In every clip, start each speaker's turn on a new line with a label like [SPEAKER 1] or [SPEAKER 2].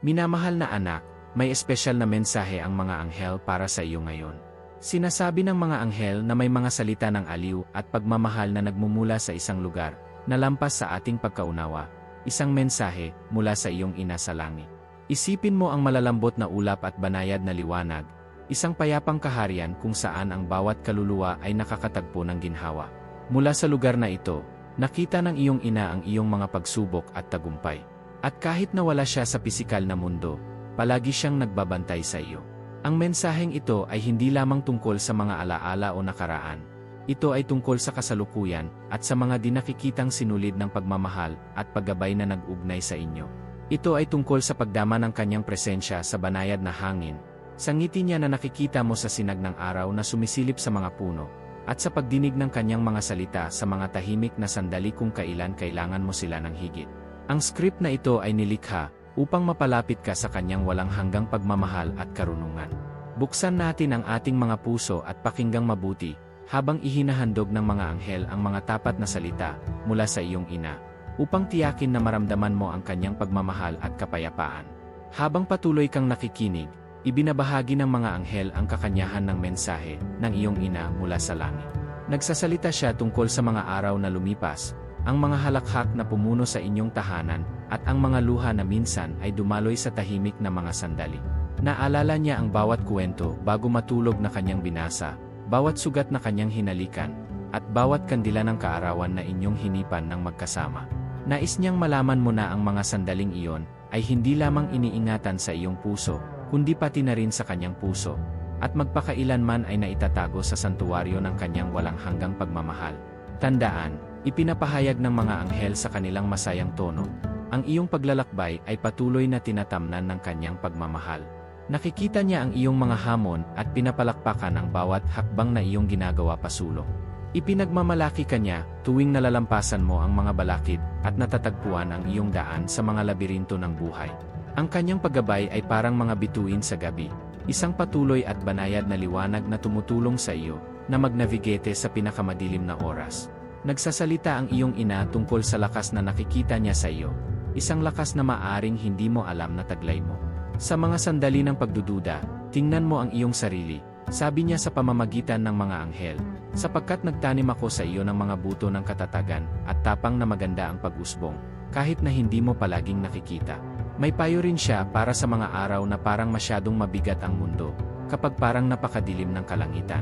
[SPEAKER 1] Minamahal na anak, may espesyal na mensahe ang mga anghel para sa iyo ngayon. Sinasabi ng mga anghel na may mga salita ng aliw at pagmamahal na nagmumula sa isang lugar, na lampas sa ating pagkaunawa, isang mensahe mula sa iyong ina sa langit. Isipin mo ang malalambot na ulap at banayad na liwanag, isang payapang kaharian kung saan ang bawat kaluluwa ay nakakatagpo ng ginhawa. Mula sa lugar na ito, nakita ng iyong ina ang iyong mga pagsubok at tagumpay. At kahit nawala siya sa pisikal na mundo, palagi siyang nagbabantay sa iyo. Ang mensaheng ito ay hindi lamang tungkol sa mga alaala o nakaraan. Ito ay tungkol sa kasalukuyan at sa mga dinakikitang sinulid ng pagmamahal at paggabay na nag-ugnay sa inyo. Ito ay tungkol sa pagdama ng kanyang presensya sa banayad na hangin, sa ngiti niya na nakikita mo sa sinag ng araw na sumisilip sa mga puno, at sa pagdinig ng kanyang mga salita sa mga tahimik na sandali kung kailan kailangan mo sila ng higit. Ang script na ito ay nilikha upang mapalapit ka sa kanyang walang hanggang pagmamahal at karunungan. Buksan natin ang ating mga puso at pakinggang mabuti habang ihinahandog ng mga anghel ang mga tapat na salita mula sa iyong ina upang tiyakin na maramdaman mo ang kanyang pagmamahal at kapayapaan. Habang patuloy kang nakikinig, ibinabahagi ng mga anghel ang kakanyahan ng mensahe ng iyong ina mula sa langit. Nagsasalita siya tungkol sa mga araw na lumipas, ang mga halakhak na pumuno sa inyong tahanan, at ang mga luha na minsan ay dumaloy sa tahimik na mga sandali. Naalala niya ang bawat kwento bago matulog na kanyang binasa, bawat sugat na kanyang hinalikan, at bawat kandila ng kaarawan na inyong hinipan ng magkasama. Nais niyang malaman mo na ang mga sandaling iyon ay hindi lamang iniingatan sa iyong puso, kundi pati na rin sa kanyang puso, at magpakailanman ay naitatago sa santuwaryo ng kanyang walang hanggang pagmamahal. Tandaan, Ipinapahayag ng mga anghel sa kanilang masayang tono, ang iyong paglalakbay ay patuloy na tinatamnan ng kanyang pagmamahal. Nakikita niya ang iyong mga hamon at pinapalakpakan ang bawat hakbang na iyong ginagawa pasulong. Ipinagmamalaki ka niya tuwing nalalampasan mo ang mga balakid at natatagpuan ang iyong daan sa mga labirinto ng buhay. Ang kanyang paggabay ay parang mga bituin sa gabi, isang patuloy at banayad na liwanag na tumutulong sa iyo na magnavigate sa pinakamadilim na oras. Nagsasalita ang iyong ina tungkol sa lakas na nakikita niya sa iyo, isang lakas na maaring hindi mo alam na taglay mo. Sa mga sandali ng pagdududa, tingnan mo ang iyong sarili, sabi niya sa pamamagitan ng mga anghel, sapagkat nagtanim ako sa iyo ng mga buto ng katatagan at tapang na maganda ang pag-usbong, kahit na hindi mo palaging nakikita. May payo rin siya para sa mga araw na parang masyadong mabigat ang mundo, kapag parang napakadilim ng kalangitan.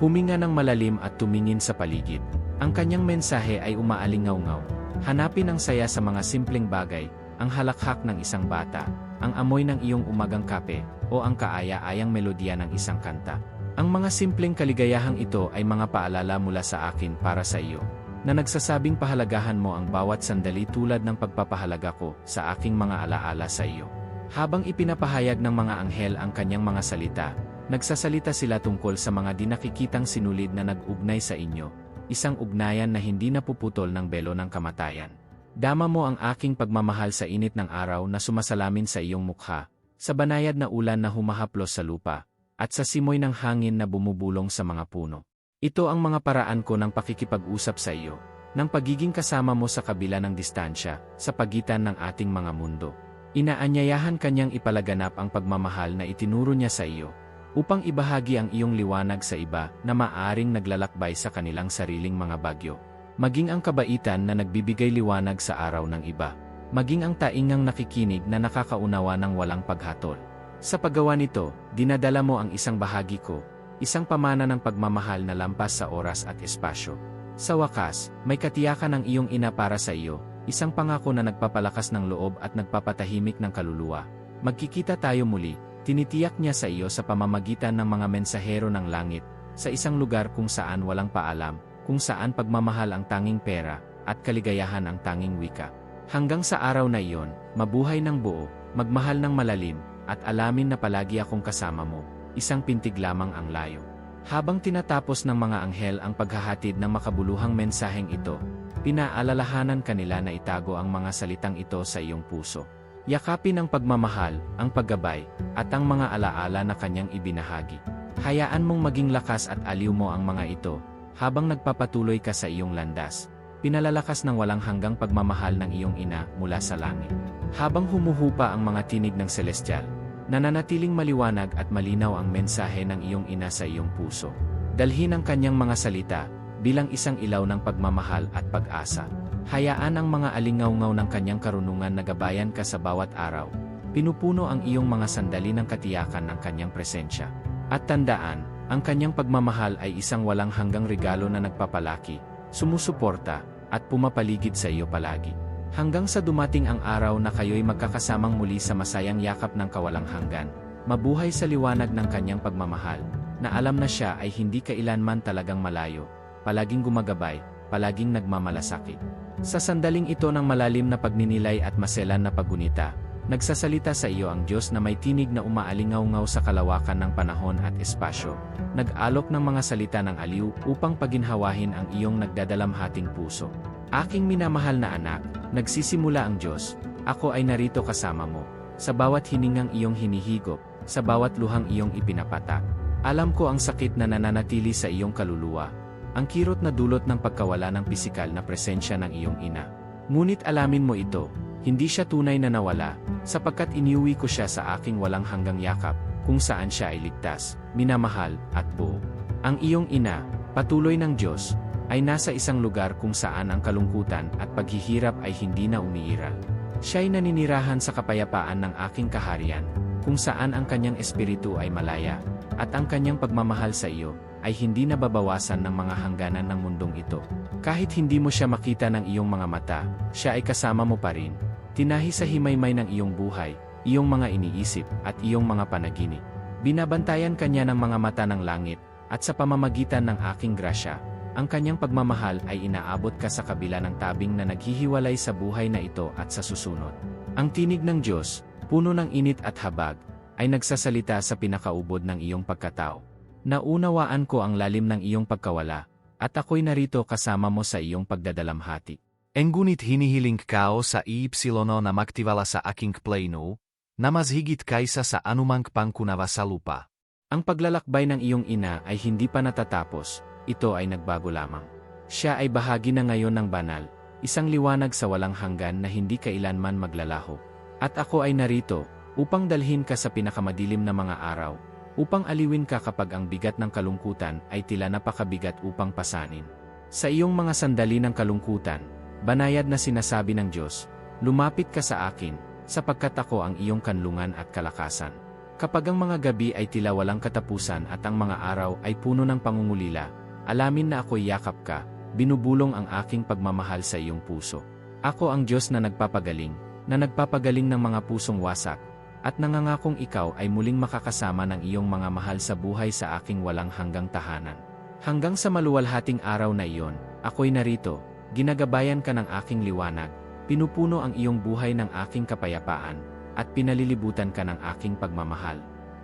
[SPEAKER 1] Huminga ng malalim at tumingin sa paligid. Ang kanyang mensahe ay umaalingaw-ngaw. Hanapin ang saya sa mga simpleng bagay, ang halakhak ng isang bata, ang amoy ng iyong umagang kape, o ang kaaya-ayang melodya ng isang kanta. Ang mga simpleng kaligayahang ito ay mga paalala mula sa akin para sa iyo, na nagsasabing pahalagahan mo ang bawat sandali tulad ng pagpapahalaga ko sa aking mga alaala sa iyo. Habang ipinapahayag ng mga anghel ang kanyang mga salita, nagsasalita sila tungkol sa mga dinakikitang sinulid na nag-ugnay sa inyo, isang ugnayan na hindi napuputol ng belo ng kamatayan. Dama mo ang aking pagmamahal sa init ng araw na sumasalamin sa iyong mukha, sa banayad na ulan na humahaplos sa lupa, at sa simoy ng hangin na bumubulong sa mga puno. Ito ang mga paraan ko ng pakikipag-usap sa iyo, ng pagiging kasama mo sa kabila ng distansya, sa pagitan ng ating mga mundo. Inaanyayahan kanyang ipalaganap ang pagmamahal na itinuro niya sa iyo, upang ibahagi ang iyong liwanag sa iba na maaring naglalakbay sa kanilang sariling mga bagyo. Maging ang kabaitan na nagbibigay liwanag sa araw ng iba. Maging ang taingang nakikinig na nakakaunawa ng walang paghatol. Sa paggawa nito, dinadala mo ang isang bahagi ko, isang pamana ng pagmamahal na lampas sa oras at espasyo. Sa wakas, may katiyakan ng iyong ina para sa iyo, isang pangako na nagpapalakas ng loob at nagpapatahimik ng kaluluwa. Magkikita tayo muli, Tinitiyak niya sa iyo sa pamamagitan ng mga mensahero ng langit, sa isang lugar kung saan walang paalam, kung saan pagmamahal ang tanging pera, at kaligayahan ang tanging wika. Hanggang sa araw na iyon, mabuhay ng buo, magmahal ng malalim, at alamin na palagi akong kasama mo, isang pintig lamang ang layo. Habang tinatapos ng mga anghel ang paghahatid ng makabuluhang mensaheng ito, pinaalalahanan kanila na itago ang mga salitang ito sa iyong puso. Yakapin ang pagmamahal, ang paggabay, at ang mga alaala na kanyang ibinahagi. Hayaan mong maging lakas at aliw mo ang mga ito, habang nagpapatuloy ka sa iyong landas. pinalalakas ng walang hanggang pagmamahal ng iyong ina mula sa langit. Habang humuhupa ang mga tinig ng celestial, nananatiling maliwanag at malinaw ang mensahe ng iyong ina sa iyong puso. Dalhin ang kanyang mga salita bilang isang ilaw ng pagmamahal at pag-asa. Hayaan ang mga alingawngaw ng kanyang karunungan na gabayan ka sa bawat araw. Pinupuno ang iyong mga sandali ng katiyakan ng kanyang presensya. At tandaan, ang kanyang pagmamahal ay isang walang hanggang regalo na nagpapalaki, sumusuporta, at pumapaligid sa iyo palagi. Hanggang sa dumating ang araw na kayo'y magkakasamang muli sa masayang yakap ng kawalang hanggan, mabuhay sa liwanag ng kanyang pagmamahal, na alam na siya ay hindi kailanman talagang malayo, palaging gumagabay, palaging nagmamalasakit. Sa sandaling ito ng malalim na pagninilay at maselan na paggunita, nagsasalita sa iyo ang Diyos na may tinig na umaalingaw-ngaw sa kalawakan ng panahon at espasyo, nag-alok ng mga salita ng aliw upang paginhawahin ang iyong nagdadalamhating puso. Aking minamahal na anak, nagsisimula ang Diyos, ako ay narito kasama mo, sa bawat hiningang iyong hinihigop, sa bawat luhang iyong ipinapatak. Alam ko ang sakit na nananatili sa iyong kaluluwa, ang kirot na dulot ng pagkawala ng pisikal na presensya ng iyong ina. Ngunit alamin mo ito, hindi siya tunay na nawala, sapagkat iniuwi ko siya sa aking walang hanggang yakap, kung saan siya ay ligtas, minamahal, at buo. Ang iyong ina, patuloy ng Diyos, ay nasa isang lugar kung saan ang kalungkutan at paghihirap ay hindi na umiiral. Siya'y naninirahan sa kapayapaan ng aking kaharian, kung saan ang kanyang espiritu ay malaya, at ang kanyang pagmamahal sa iyo ay hindi nababawasan ng mga hangganan ng mundong ito. Kahit hindi mo siya makita ng iyong mga mata, siya ay kasama mo pa rin. Tinahi sa himaymay ng iyong buhay, iyong mga iniisip, at iyong mga panaginip. Binabantayan kanya ng mga mata ng langit, at sa pamamagitan ng aking grasya, ang kanyang pagmamahal ay inaabot ka sa kabila ng tabing na naghihiwalay sa buhay na ito at sa susunod. Ang tinig ng Diyos, puno ng init at habag, ay nagsasalita sa pinakaubod ng iyong pagkatao. Naunawaan ko ang lalim ng iyong pagkawala, at ako'y narito kasama mo sa iyong pagdadalamhati.
[SPEAKER 2] Engunit hinihiling kao sa iipsilono na maktivala sa aking plenu, na mas higit kaysa sa anumang pangkunava sa lupa.
[SPEAKER 1] Ang paglalakbay ng iyong ina ay hindi pa natatapos, ito ay nagbago lamang. Siya ay bahagi na ngayon ng banal, isang liwanag sa walang hanggan na hindi kailanman maglalaho. At ako ay narito, upang dalhin ka sa pinakamadilim na mga araw, upang aliwin ka kapag ang bigat ng kalungkutan ay tila napakabigat upang pasanin. Sa iyong mga sandali ng kalungkutan, banayad na sinasabi ng Diyos, lumapit ka sa akin, sapagkat ako ang iyong kanlungan at kalakasan. Kapag ang mga gabi ay tila walang katapusan at ang mga araw ay puno ng pangungulila, Alamin na ako'y yakap ka, binubulong ang aking pagmamahal sa iyong puso. Ako ang Diyos na nagpapagaling, na nagpapagaling ng mga pusong wasak, at nangangakong ikaw ay muling makakasama ng iyong mga mahal sa buhay sa aking walang hanggang tahanan. Hanggang sa maluwalhating araw na iyon, ako'y narito, ginagabayan ka ng aking liwanag, pinupuno ang iyong buhay ng aking kapayapaan, at pinalilibutan ka ng aking pagmamahal.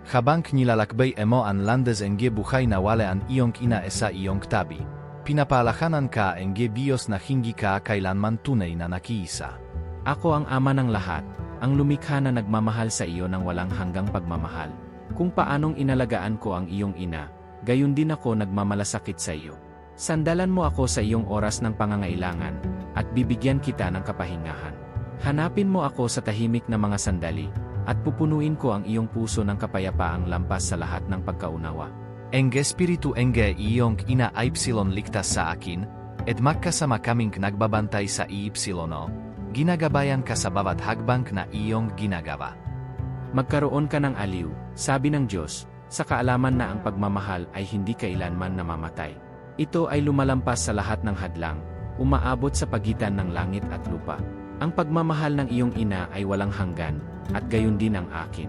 [SPEAKER 2] Habang nilalakbay emo ang landes enge buhay na wale ang iyong ina esa iyong tabi. Pinapalahanan ka enge Diyos na hindi ka kailanman tunay na nakiisa.
[SPEAKER 1] Ako ang ama ng lahat, ang lumikha na nagmamahal sa iyo ng walang hanggang pagmamahal. Kung paanong inalagaan ko ang iyong ina, gayon din ako nagmamalasakit sa iyo. Sandalan mo ako sa iyong oras ng pangangailangan, at bibigyan kita ng kapahingahan. Hanapin mo ako sa tahimik na mga sandali, at pupunuin ko ang iyong puso ng kapayapaang lampas sa lahat ng pagkaunawa.
[SPEAKER 2] Enge spiritu enge iyong ina ipsilon ligtas sa akin, et magkasama kaming nagbabantay sa iipsilono, ginagabayan ka sa bawat hagbang na iyong ginagawa.
[SPEAKER 1] Magkaroon ka ng aliw, sabi ng Diyos, sa kaalaman na ang pagmamahal ay hindi kailanman namamatay. Ito ay lumalampas sa lahat ng hadlang, umaabot sa pagitan ng langit at lupa. Ang pagmamahal ng iyong ina ay walang hanggan, at gayon din ang akin.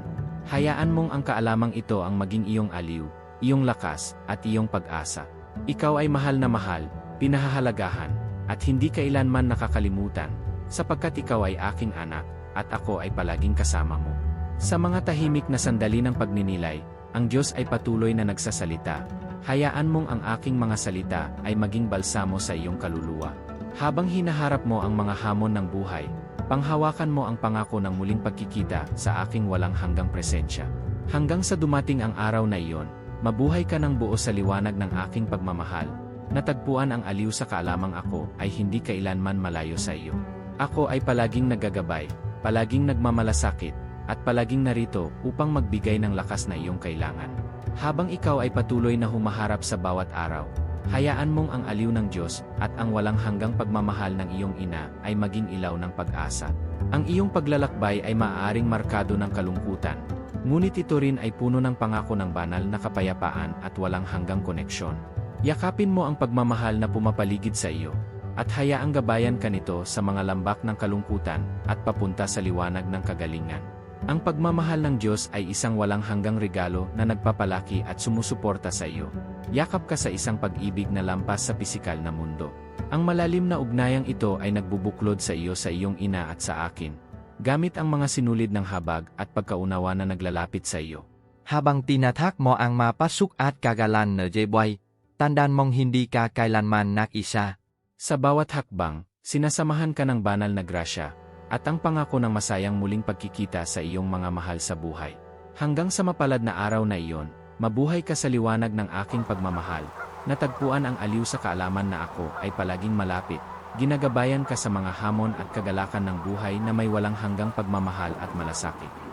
[SPEAKER 1] Hayaan mong ang kaalamang ito ang maging iyong aliw, iyong lakas, at iyong pag-asa. Ikaw ay mahal na mahal, pinahahalagahan, at hindi kailanman nakakalimutan, sapagkat ikaw ay aking anak, at ako ay palaging kasama mo. Sa mga tahimik na sandali ng pagninilay, ang Diyos ay patuloy na nagsasalita. Hayaan mong ang aking mga salita ay maging balsamo sa iyong kaluluwa. Habang hinaharap mo ang mga hamon ng buhay, panghawakan mo ang pangako ng muling pagkikita sa aking walang hanggang presensya. Hanggang sa dumating ang araw na iyon, mabuhay ka ng buo sa liwanag ng aking pagmamahal, Natagpuan ang aliw sa kaalamang ako ay hindi kailanman malayo sa iyo. Ako ay palaging naggagabay, palaging nagmamalasakit, at palaging narito upang magbigay ng lakas na iyong kailangan. Habang ikaw ay patuloy na humaharap sa bawat araw, hayaan mong ang aliw ng Diyos at ang walang hanggang pagmamahal ng iyong ina ay maging ilaw ng pag-asa. Ang iyong paglalakbay ay maaaring markado ng kalungkutan, ngunit ito rin ay puno ng pangako ng banal na kapayapaan at walang hanggang koneksyon. Yakapin mo ang pagmamahal na pumapaligid sa iyo, at hayaang gabayan ka nito sa mga lambak ng kalungkutan at papunta sa liwanag ng kagalingan. Ang pagmamahal ng Diyos ay isang walang hanggang regalo na nagpapalaki at sumusuporta sa iyo. Yakap ka sa isang pag-ibig na lampas sa pisikal na mundo. Ang malalim na ugnayang ito ay nagbubuklod sa iyo sa iyong ina at sa akin, gamit ang mga sinulid ng habag at pagkaunawa na naglalapit sa iyo.
[SPEAKER 2] Habang tinatak mo ang mapasok at kagalan na Jeboy, tandaan mong hindi ka kailanman nak-isa.
[SPEAKER 1] Sa bawat hakbang, sinasamahan ka ng banal na grasya, at ang pangako ng masayang muling pagkikita sa iyong mga mahal sa buhay. Hanggang sa mapalad na araw na iyon, mabuhay ka sa liwanag ng aking pagmamahal, natagpuan ang aliw sa kaalaman na ako ay palaging malapit, ginagabayan ka sa mga hamon at kagalakan ng buhay na may walang hanggang pagmamahal at malasakit.